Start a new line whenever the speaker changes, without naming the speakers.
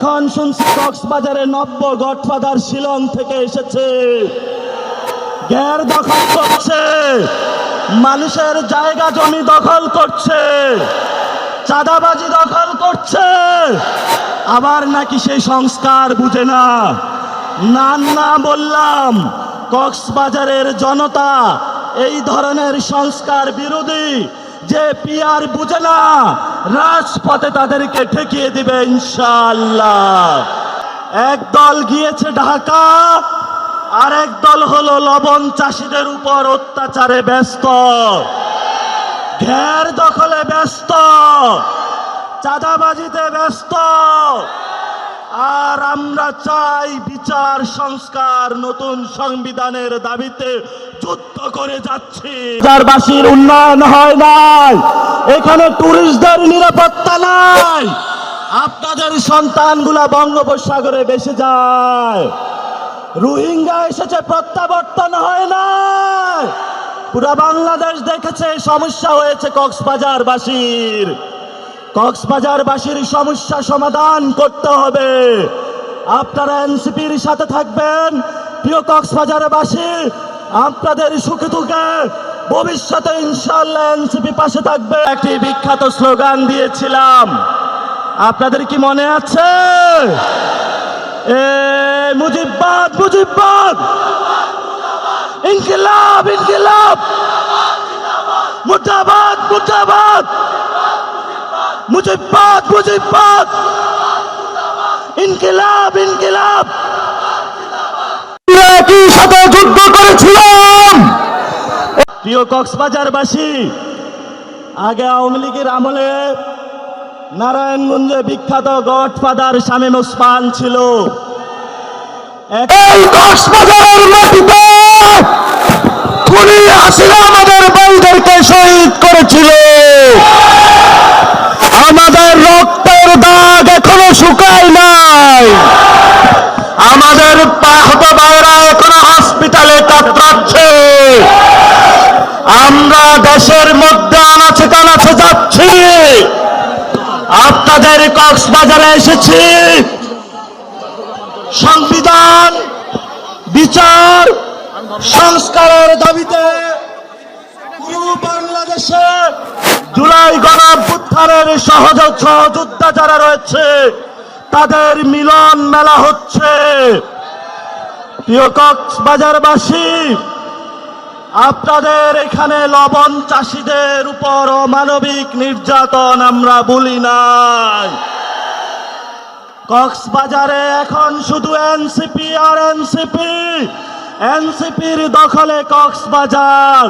এখন শুনছি কক্সবাজারে নব্য গডফাদার শিলং থেকে এসেছে। গ্যার দখল করছে। মানুষের জায়গা জমি দখল করছে। চাঁদাবাজি দখল করছে। আবার নাকি সেই সংস্কার বুঝে না। না না বললাম, কক্সবাজারের জনতা এই ধরনের সংস্কার বিরোধী যে পিয়ার বুঝে না, রাজপথে তাদেরকে ঠেকিয়ে দিবে ইনশাল্লাহ এক দল গিয়েছে ঢাকা আর এক দল হলো লবণ চাষিদের উপর অত্যাচারে ব্যস্ত। ঘের দখলে ব্যস্ত, চাঁদাবাজিতে ব্যস্ত। আর আমরা চাই বিচার সংস্কার নতুন সংবিধানের দাবিতে যুদ্ধ করে যাচ্ছি। বাসীর উন্নয়ন হয় নাই, এখানে টুরিস্টদের নিরাপত্তা নাই। আপনাদের সন্তানগুলা বঙ্গোপসাগরে বেসে যায়। রোহিঙ্গা এসেছে, প্রত্যাবর্তন হয় না পুরা বাংলাদেশ দেখেছে, সমস্যা হয়েছে কক্সবাজারবাসীর। কক্সবাজারবাসীর সমস্যা সমাধান করতে হবে। আপনারা এনসিপির সাথে থাকবেন। প্রিয় কক্সবাজারবাসী, আপনাদের সুখে দুঃখে ভবিষ্যতে ইনশাল্লাহ এনসিপি পাশে থাকবে। একটি বিখ্যাত স্লোগান দিয়েছিলাম। আপনাদের কি মনে আছে? এ মুজিববাদ মুজিববাদ! ইনকিলাব ইনকিলাব! মুর্দাবাদ মুর্দাবাদ মুজিববাদ মুজিববাদ ইনকিলাব ইনকিলাব একই সাথে যুদ্ধ করেছিলাম। প্রিয় কক্সবাজারবাসী আগে আওয়ামী লীগের আমলে নারায়ণগঞ্জে বিখ্যাত গডফাদার শামীম ওসমান ছিল। এই কক্সবাজারের মাটিতে খুনি হাসিনা আমরা দেশের মধ্যে আনাচে কানাচে যাচ্ছি। আপনাদের কক্সবাজারে এসেছি। সংবিধান, বিচার, সংস্কারের দাবিতে পুরো বাংলাদেশে জুলাই গণঅভ্যুত্থানের সহযোগ সহযোদ্ধা যারা রয়েছে। তাদের মিলন মেলা হচ্ছে। প্রিয় কক্সবাজারবাসী আপনাদের এখানে লবণ চাষিদের উপর অমানবিক নির্যাতন আমরা বলি নাই। কক্সবাজারে এখন শুধু এনসিপি আর এনসিপি। এনসিপির দখলে কক্সবাজার।